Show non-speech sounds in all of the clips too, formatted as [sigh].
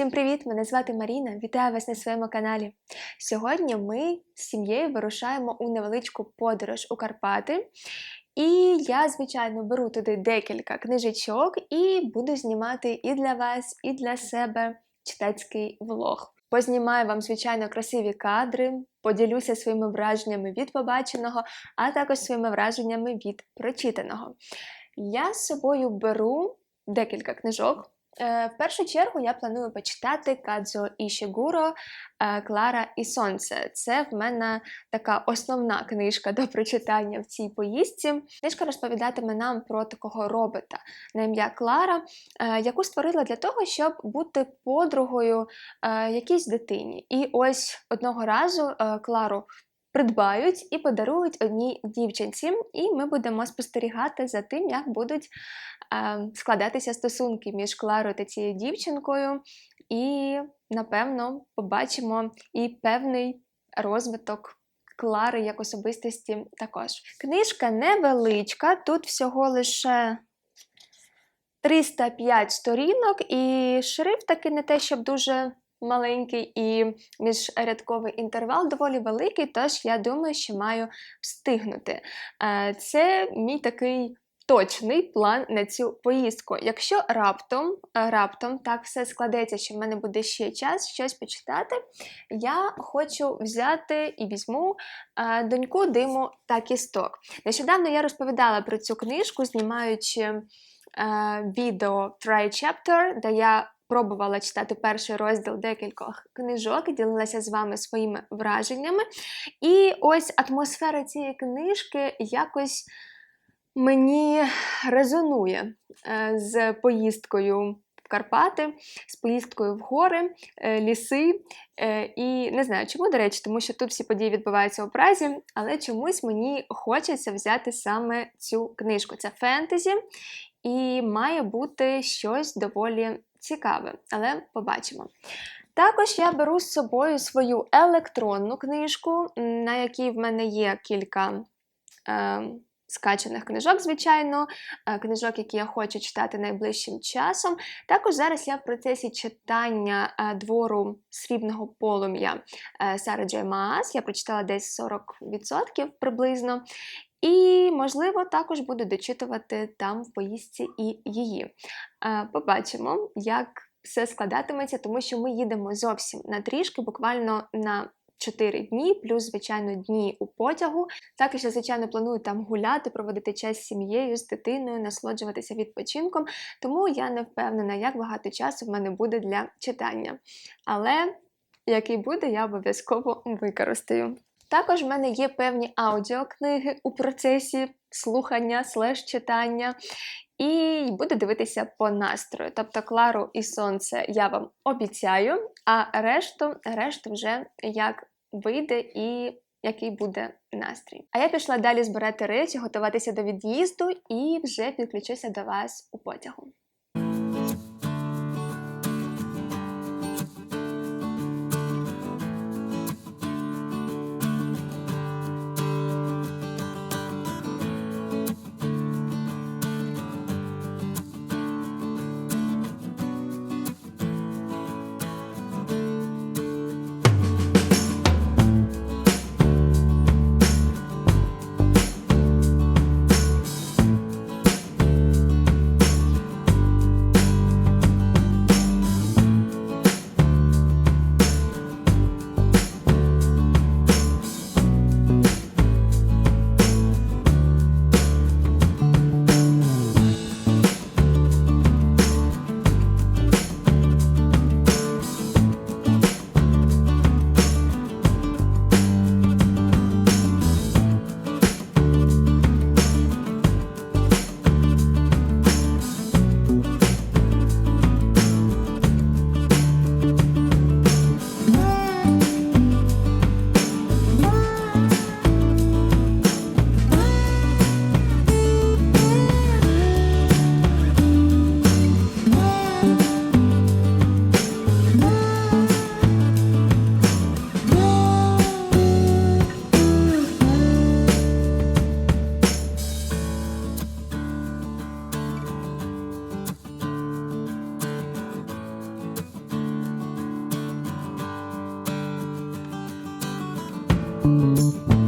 Всім привіт! Мене звати Маріна. Вітаю вас на своєму каналі. Сьогодні ми з сім'єю вирушаємо у невеличку подорож у Карпати. І я, звичайно, беру туди декілька книжечок і буду знімати і для вас, і для себе читацький влог. Познімаю вам, звичайно, красиві кадри, поділюся своїми враженнями від побаченого, а також своїми враженнями від прочитаного. Я з собою беру декілька книжок. Е, В першу чергу я планую почитати Кадзо Ішігуро е, Клара і Сонце. Це в мене така основна книжка до прочитання в цій поїздці. Книжка розповідатиме нам про такого робота на ім'я Клара, е, яку створила для того, щоб бути подругою якійсь дитині. І ось одного разу Клару. Придбають і подарують одній дівчинці, і ми будемо спостерігати за тим, як будуть е, складатися стосунки між Кларою та цією дівчинкою, і, напевно, побачимо і певний розвиток Клари як особистості також. Книжка невеличка, тут всього лише 305 сторінок, і шрифт таки не те, щоб дуже маленький, і міжрядковий інтервал доволі великий, тож я думаю, що маю встигнути. Е, Це мій такий точний план на цю поїздку. Якщо раптом, е, раптом так все складеться, що в мене буде ще час щось почитати, я хочу взяти і візьму е, доньку диму та кісток. Нещодавно я розповідала про цю книжку, знімаючи відео Try Chapter, де я пробувала читати перший розділ декількох книжок ділилася з вами своїми враженнями. І ось атмосфера цієї книжки якось мені резонує е, з поїздкою Карпати, з поїздкою в гори, е, ліси. Е, І не знаю, чому, до речі, тому що тут всі події відбуваються у Празі, але чомусь мені хочеться взяти саме цю книжку. Це фентезі, і має бути щось доволі цікаве, але побачимо. Також я беру з собою свою електронну книжку, на якій в мене є кілька е, скачаних книжок, звичайно, е, книжок, які я хочу читати найближчим часом. Також зараз я в процесі читання е, двору срібного полум'я е, Сари Джей Маас. Я прочитала десь 40% приблизно. І, можливо, також буду дочитувати там в поїздці і її. Побачимо, як все складатиметься, тому що ми їдемо зовсім на трішки, буквально на 4 дні, плюс, звичайно, дні у потягу. Також я, звичайно, планую там гуляти, проводити час з сім'єю, з дитиною, насолоджуватися відпочинком, тому я не впевнена, як багато часу в мене буде для читання. Але який буде, я обов'язково використаю. Також в мене є певні аудіокниги у процесі слухання слеш читання. І буду дивитися по настрою. Тобто Клару і сонце я вам обіцяю, а решту, решту вже як вийде і який буде настрій. А я пішла далі збирати речі, готуватися до від'їзду і вже підключуся до вас у потягу. Всім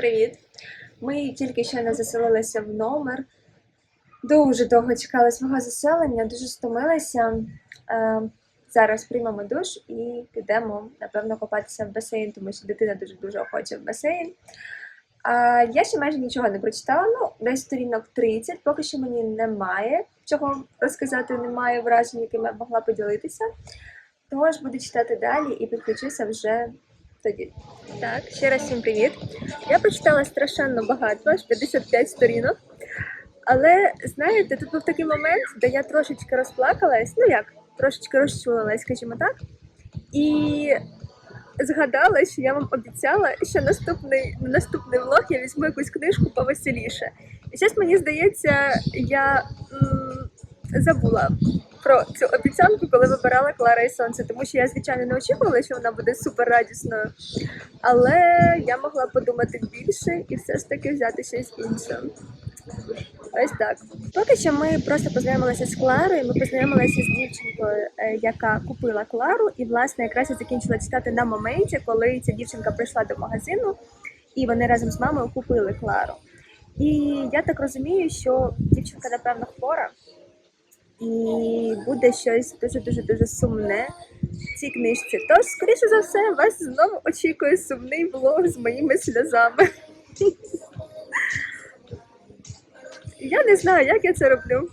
привіт! Ми тільки не заселилися в номер. Дуже довго чекали свого заселення, дуже стомилися. Е, зараз приймемо душ і підемо, напевно, купатися в басейн, тому що дитина дуже дуже хоче в басейн. А я ще майже нічого не прочитала. Ну, десь сторінок 30, поки що мені немає чого розказати, немає вражень, якими я могла поділитися. Тож буду читати далі і підключуся вже тоді. Так, ще раз всім привіт. Я прочитала страшенно багато, аж 55 сторінок. Але знаєте, тут був такий момент, де я трошечки розплакалась, ну як, трошечки розчулилась, скажімо так. І згадала, що я вам обіцяла, що наступний, наступний влог я візьму якусь книжку повеселіше. І зараз мені здається, я м, забула про цю обіцянку, коли вибирала Клара і Сонце, тому що я, звичайно, не очікувала, що вона буде супер радісною. Але я могла подумати більше і все ж таки взяти щось інше. Ось так. Поки що ми просто познайомилися з Кларою. Ми познайомилися з дівчинкою, е, яка купила Клару, і власне якраз я закінчила читати на моменті, коли ця дівчинка прийшла до магазину, і вони разом з мамою купили Клару. І я так розумію, що дівчинка напевно хвора, і буде щось дуже дуже дуже сумне в цій книжці. Тож, скоріше за все, вас знову очікує сумний влог з моїми сльозами. [laughs] Я не знаю, як я це роблю.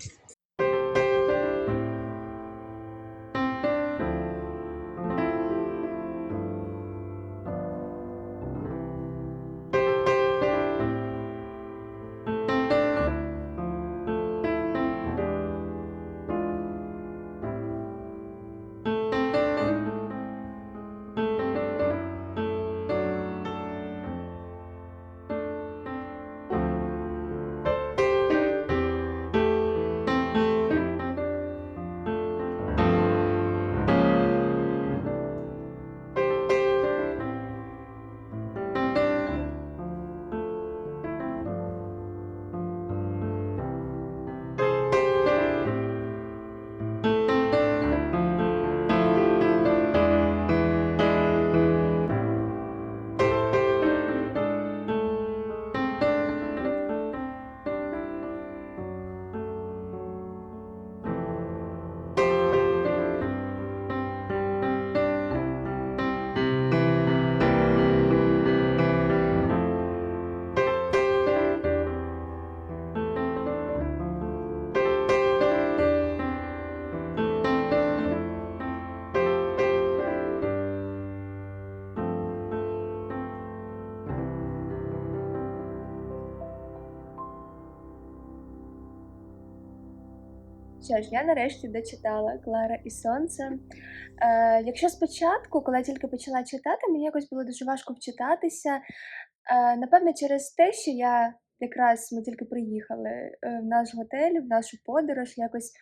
Що ж, я нарешті дочитала Клара і Сонце. Е, якщо спочатку, коли я тільки почала читати, мені якось було дуже важко вчитатися. Е, напевно, через те, що я якраз ми тільки приїхали е, в наш готель, в нашу подорож, якось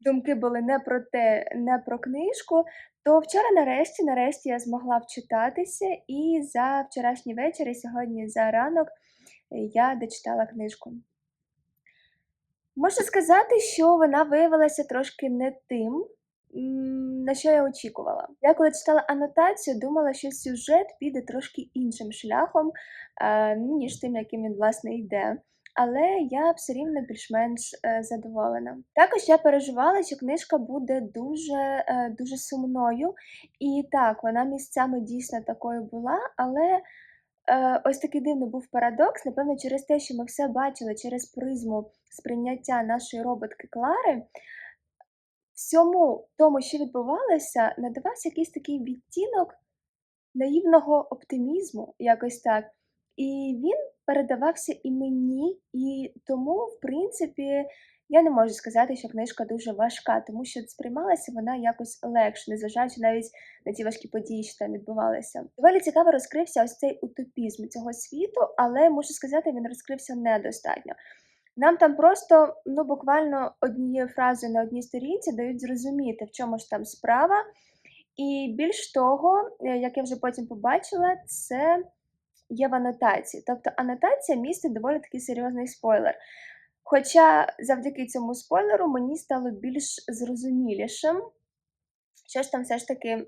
думки були не про те, не про книжку. То вчора нарешті, нарешті я змогла вчитатися, і за вчорашній вечір, і сьогодні за ранок е, я дочитала книжку. Можу сказати, що вона виявилася трошки не тим, на що я очікувала. Я коли читала анотацію, думала, що сюжет піде трошки іншим шляхом, е, ніж тим, яким він власне йде. Але я все рівно більш-менш е, задоволена. Також я переживала, що книжка буде дуже, е, дуже сумною. І так, вона місцями дійсно такою була, але ось такий дивний був парадокс, напевно, через те, що ми все бачили через призму сприйняття нашої роботки Клари, всьому тому, що відбувалося, надавався якийсь такий відтінок наївного оптимізму, якось так. І він передавався і мені, і тому, в принципі, я не можу сказати, що книжка дуже важка, тому що сприймалася вона якось легше, незважаючи навіть на ті важкі події, що там відбувалися. Доволі цікаво розкрився ось цей утопізм цього світу, але мушу сказати, він розкрився недостатньо. Нам там просто ну буквально однією фразою на одній сторінці дають зрозуміти, в чому ж там справа. І більш того, е, як я вже потім побачила, це є в анотації. Тобто анотація містить доволі такий серйозний спойлер. Хоча завдяки цьому спойлеру мені стало більш зрозумілішим, що ж там все ж таки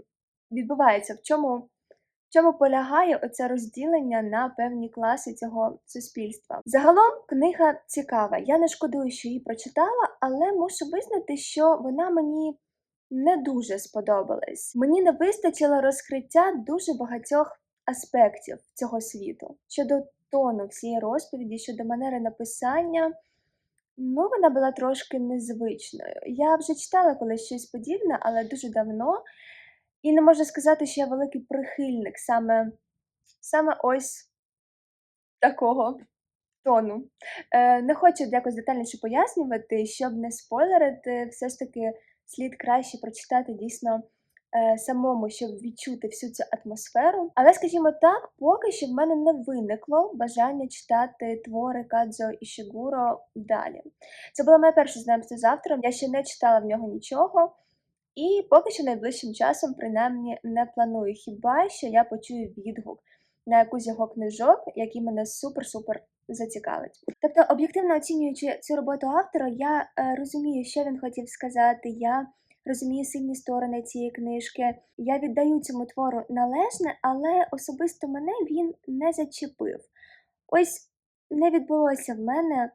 відбувається, в чому, в чому полягає оце розділення на певні класи цього суспільства. Загалом книга цікава. Я не шкодую, що її прочитала, але мушу визнати, що вона мені не дуже сподобалась. Мені не вистачило розкриття дуже багатьох аспектів цього світу щодо тону всієї розповіді, щодо манери написання. Ну, вона була трошки незвичною. Я вже читала колись щось подібне, але дуже давно. І не можу сказати, що я великий прихильник саме, саме ось такого тону. Е, не хочу якось детальніше пояснювати, щоб не спойлерити, все ж таки слід краще прочитати дійсно самому, щоб відчути всю цю атмосферу. Але, скажімо так, поки що в мене не виникло бажання читати твори Кадзо Ішигуро далі. Це було моє перше знайомство з автором, я ще не читала в нього нічого. І поки що найближчим часом, принаймні, не планую. Хіба що я почую відгук на якусь його книжок, які мене супер-супер зацікавить. Тобто, об'єктивно оцінюючи цю роботу автора, я е, розумію, що він хотів сказати. Я розумію сильні сторони цієї книжки. Я віддаю цьому твору належне, але особисто мене він не зачепив. Ось не відбулося в мене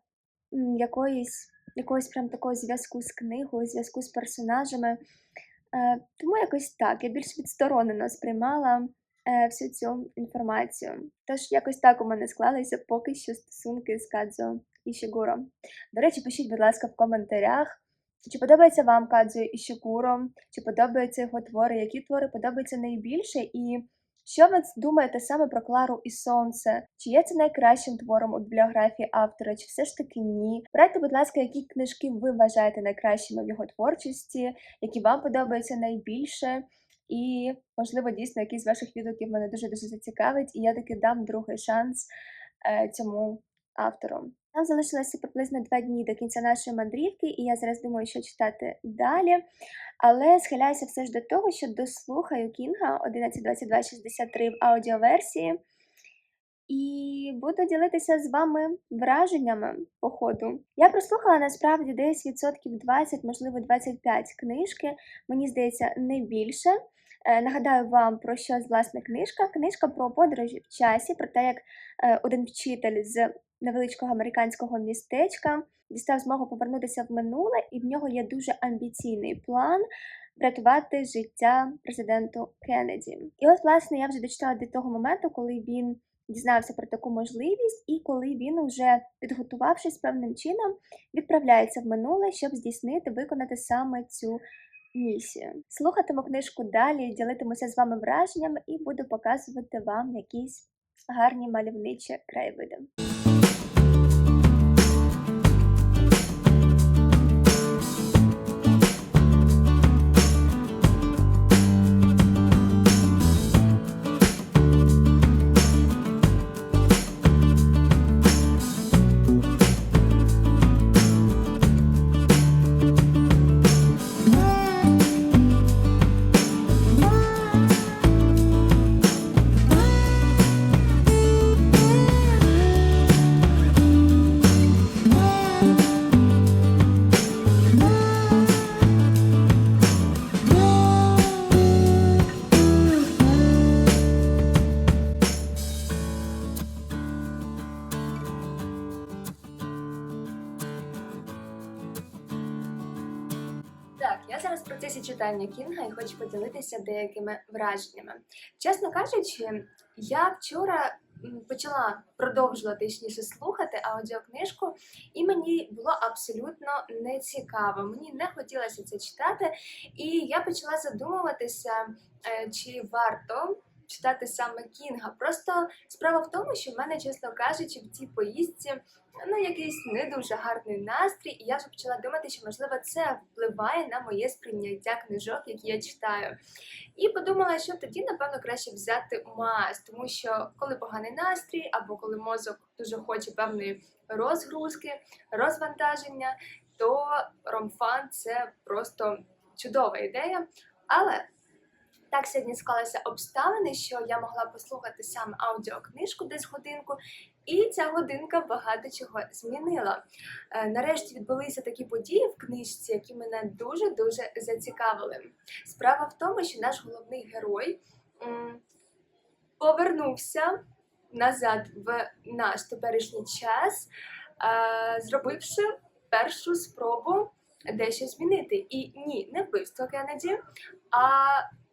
якоїсь, якогось прям такого зв'язку з книгою, зв'язку з персонажами. Е, тому якось так, я більш відсторонено сприймала е, всю цю інформацію. Тож якось так у мене склалися поки що стосунки з Кадзо Ішігуро. До речі, пишіть, будь ласка, в коментарях, чи подобається вам Кадзо Ішігуро, чи подобаються його твори, які твори подобаються найбільше, і що ви думаєте саме про Клару і Сонце? Чи є це найкращим твором у бібліографії автора, чи все ж таки ні? Порадьте, будь ласка, які книжки ви вважаєте найкращими в його творчості, які вам подобаються найбільше. І, можливо, дійсно якісь з ваших відгуків мене дуже-дуже зацікавить, і я таки дам другий шанс е, цьому автору. Нам залишилося приблизно два дні до кінця нашої мандрівки, і я зараз думаю, що читати далі. Але схиляюся все ж до того, що дослухаю Кінга 11.22.63 в аудіоверсії. І буду ділитися з вами враженнями по ходу. Я прослухала насправді десь відсотків 20, можливо 25 книжки, мені здається, не більше. Е, Нагадаю вам про що власне книжка. Книжка про подорожі в часі, про те, як е, один вчитель з невеличкого американського містечка дістав змогу повернутися в минуле, і в нього є дуже амбіційний план врятувати життя президенту Кеннеді. І от, власне, я вже дочитала до того моменту, коли він дізнався про таку можливість, і коли він, уже підготувавшись певним чином, відправляється в минуле, щоб здійснити, виконати саме цю місію. Слухатиму книжку далі, ділитимуся з вами враженнями і буду показувати вам якісь гарні мальовничі краєвиди. Читання Кінга і хочу поділитися деякими враженнями. Чесно кажучи, я вчора почала продовжила точніше слухати аудіокнижку, і мені було абсолютно нецікаво. Мені не хотілося це читати, і я почала задумуватися, е, чи варто читати саме Кінга. Просто справа в тому, що в мене, чесно кажучи, в цій поїздці ну, якийсь не дуже гарний настрій, і я вже почала думати, що можливо це впливає на моє сприйняття книжок, які я читаю. І подумала, що тоді, напевно, краще взяти мазь, тому що коли поганий настрій, або коли мозок дуже хоче певної розгрузки, розвантаження, то ромфан це просто чудова ідея. Але так сьогодні склалися обставини, що я могла послухати саме аудіокнижку десь годинку, і ця годинка багато чого змінила. Е, Нарешті відбулися такі події в книжці, які мене дуже дуже зацікавили. Справа в тому, що наш головний герой повернувся назад в наш теперішній час, е, зробивши першу спробу дещо змінити. І ні, не вбивство Кеннеді, а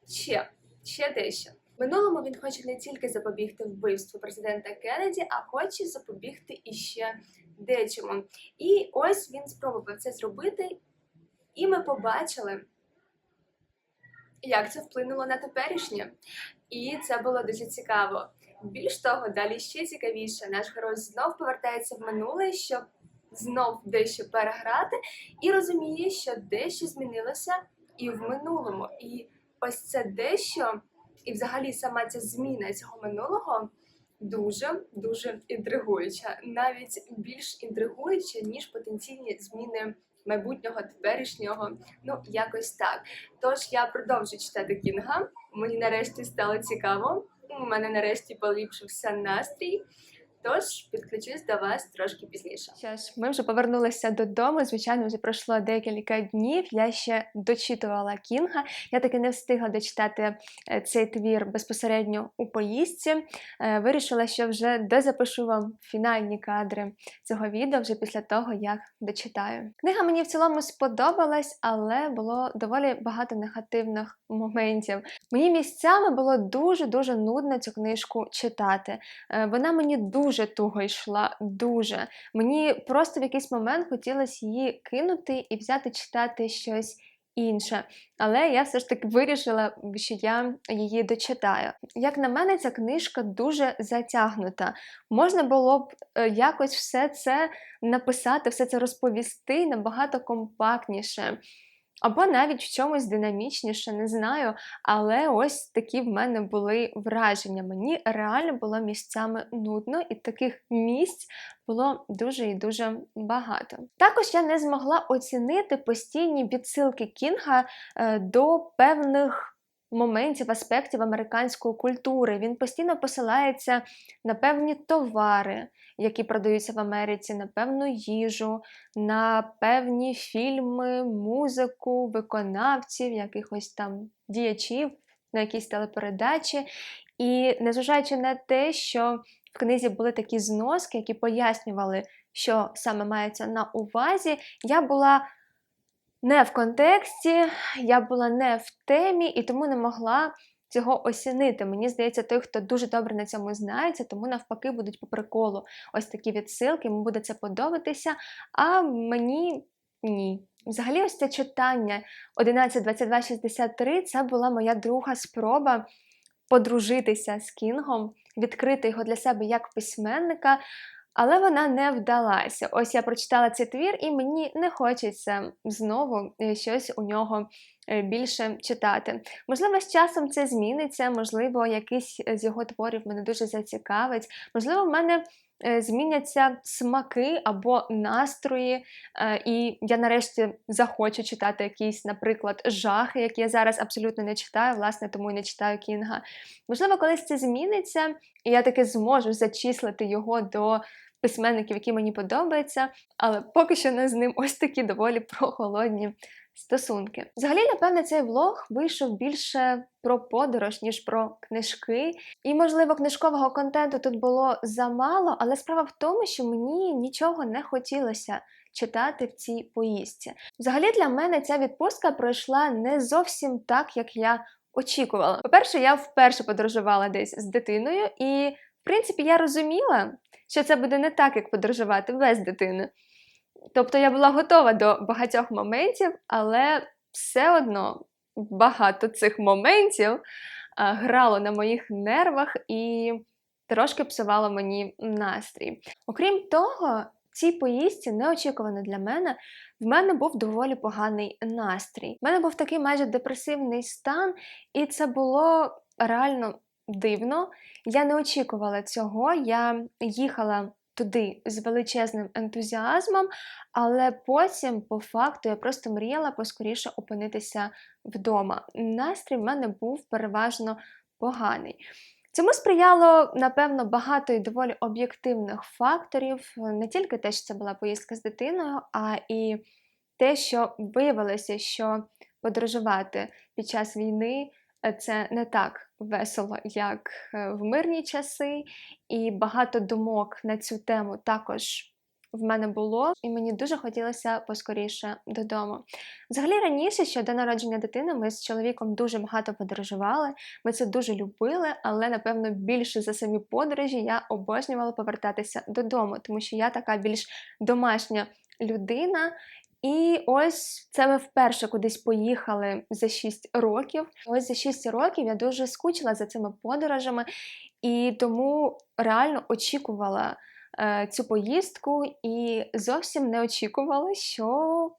ще, ще дещо. Минулому він хоче не тільки запобігти вбивству президента Кеннеді, а хоче запобігти іще дечому. І ось він спробував це зробити, і ми побачили, як це вплинуло на теперішнє. І це було дуже цікаво. Більш того, далі ще цікавіше, наш герой знов повертається в минуле, щоб знов дещо переграти, і розуміє, що дещо змінилося і в минулому. І ось це дещо, і взагалі сама ця зміна цього минулого дуже дуже інтригуюча, навіть більш інтригуюча, ніж потенційні зміни майбутнього, теперішнього. Ну, якось так. Тож я продовжу читати Кінга. Мені нарешті стало цікаво. У мене нарешті поліпшився настрій. Тож підключусь до вас трошки пізніше. Що ж, ми вже повернулися додому. Звичайно, вже пройшло декілька днів. Я ще дочитувала Кінга. Я таки не встигла дочитати е, цей твір безпосередньо у поїздці. Е, Вирішила, що вже дозапишу вам фінальні кадри цього відео вже після того, як дочитаю. Книга мені в цілому сподобалась, але було доволі багато негативних моментів. Мені місцями було дуже-дуже нудно цю книжку читати. Е, Вона мені дуже туго йшла, дуже. Мені просто в якийсь момент хотілося її кинути і взяти читати щось інше. Але я все ж таки вирішила, що я її дочитаю. Як на мене, ця книжка дуже затягнута. Можна було б е, якось все це написати, все це розповісти набагато компактніше. Або навіть в чомусь динамічніше, не знаю. Але ось такі в мене були враження. Мені реально було місцями нудно, і таких місць було дуже і дуже багато. Також я не змогла оцінити постійні відсилки Кінга е, до певних. Моментів, аспектів американської культури. Він постійно посилається на певні товари, які продаються в Америці, на певну їжу, на певні фільми, музику, виконавців, якихось там діячів, на якісь телепередачі. І незважаючи на те, що в книзі були такі зноски, які пояснювали, що саме мається на увазі, я була не в контексті, я була не в темі і тому не могла цього осінити. Мені здається, той, хто дуже добре на цьому знається, тому навпаки будуть по приколу ось такі відсилки, йому буде це подобатися, а мені ні. Взагалі, ось це читання 11, 22, 63 це була моя друга спроба подружитися з Кінгом, відкрити його для себе як письменника. Але вона не вдалася. Ось я прочитала цей твір, і мені не хочеться знову е, щось у нього е, більше читати. Можливо, з часом це зміниться, можливо, якийсь з його творів мене дуже зацікавить. Можливо, в мене е, зміняться смаки або настрої, е, і я нарешті захочу читати якісь, наприклад, жахи, які я зараз абсолютно не читаю, власне, тому і не читаю Кінга. Можливо, колись це зміниться, і я таки зможу зачислити його до письменників, які мені подобаються, але поки що не з ним ось такі доволі прохолодні стосунки. Взагалі, напевне, цей влог вийшов більше про подорож, ніж про книжки. І, можливо, книжкового контенту тут було замало, але справа в тому, що мені нічого не хотілося читати в цій поїздці. Взагалі, для мене ця відпустка пройшла не зовсім так, як я очікувала. По-перше, я вперше подорожувала десь з дитиною і. в принципі, я розуміла, що це буде не так, як подорожувати без дитини. Тобто я була готова до багатьох моментів, але все одно багато цих моментів а, грало на моїх нервах і трошки псувало мені настрій. Окрім того, цій поїздці неочікувано для мене в мене був доволі поганий настрій. В мене був такий майже депресивний стан, і це було реально дивно. Я не очікувала цього. Я їхала туди з величезним ентузіазмом, але потім, по факту, я просто мріяла поскоріше опинитися вдома. Настрій в мене був переважно поганий. Цьому сприяло, напевно, багато і доволі об'єктивних факторів, не тільки те, що це була поїздка з дитиною, а і те, що виявилося, що подорожувати під час війни це не так весело, як е, в мирні часи, і багато думок на цю тему також в мене було, і мені дуже хотілося поскоріше додому. Взагалі раніше, ще до народження дитини, ми з чоловіком дуже багато подорожували. Ми це дуже любили, але напевно більше за самі подорожі я обожнювала повертатися додому, тому що я така більш домашня людина. І ось це ми вперше кудись поїхали за 6 років. Ось за 6 років я дуже скучила за цими подорожами, і тому реально очікувала е, цю поїздку і зовсім не очікувала, що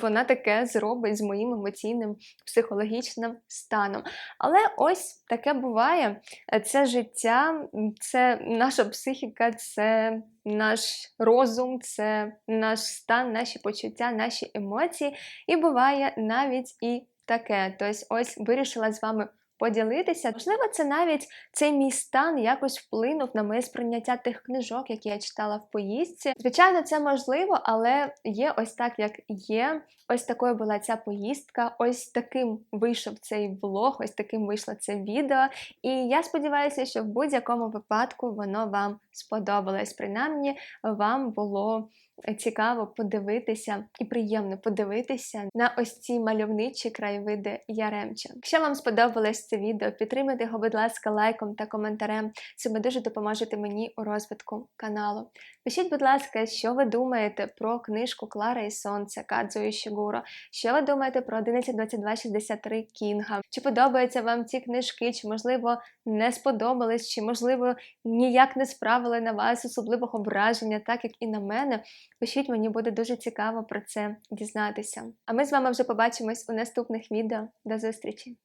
вона таке зробить з моїм емоційним психологічним станом. Але ось таке буває. Це життя, це наша психіка, це наш розум, це наш стан, наші почуття, наші емоції. І буває навіть і таке. Тобто, ось вирішила з вами поділитися. Можливо, це навіть цей мій стан якось вплинув на моє сприйняття тих книжок, які я читала в поїздці. Звичайно, це можливо, але є ось так, як є. Ось такою була ця поїздка, ось таким вийшов цей влог, ось таким вийшло це відео. І я сподіваюся, що в будь-якому випадку воно вам сподобалось. Принаймні, вам було цікаво подивитися і приємно подивитися на ось ці мальовничі краєвиди Яремча. Якщо вам сподобалось це відео, підтримайте його, будь ласка, лайком та коментарем. Це ви дуже допоможете мені у розвитку каналу. Пишіть, будь ласка, що ви думаєте про книжку Клара і Сонце Кадзо Ішігуро? Що ви думаєте про 112263 Кінга? Чи подобаються вам ці книжки? Чи можливо не сподобались, чи можливо ніяк не справили на вас особливого враження, так як і на мене? Пишіть, мені буде дуже цікаво про це дізнатися. А ми з вами вже побачимось у наступних відео. До зустрічі!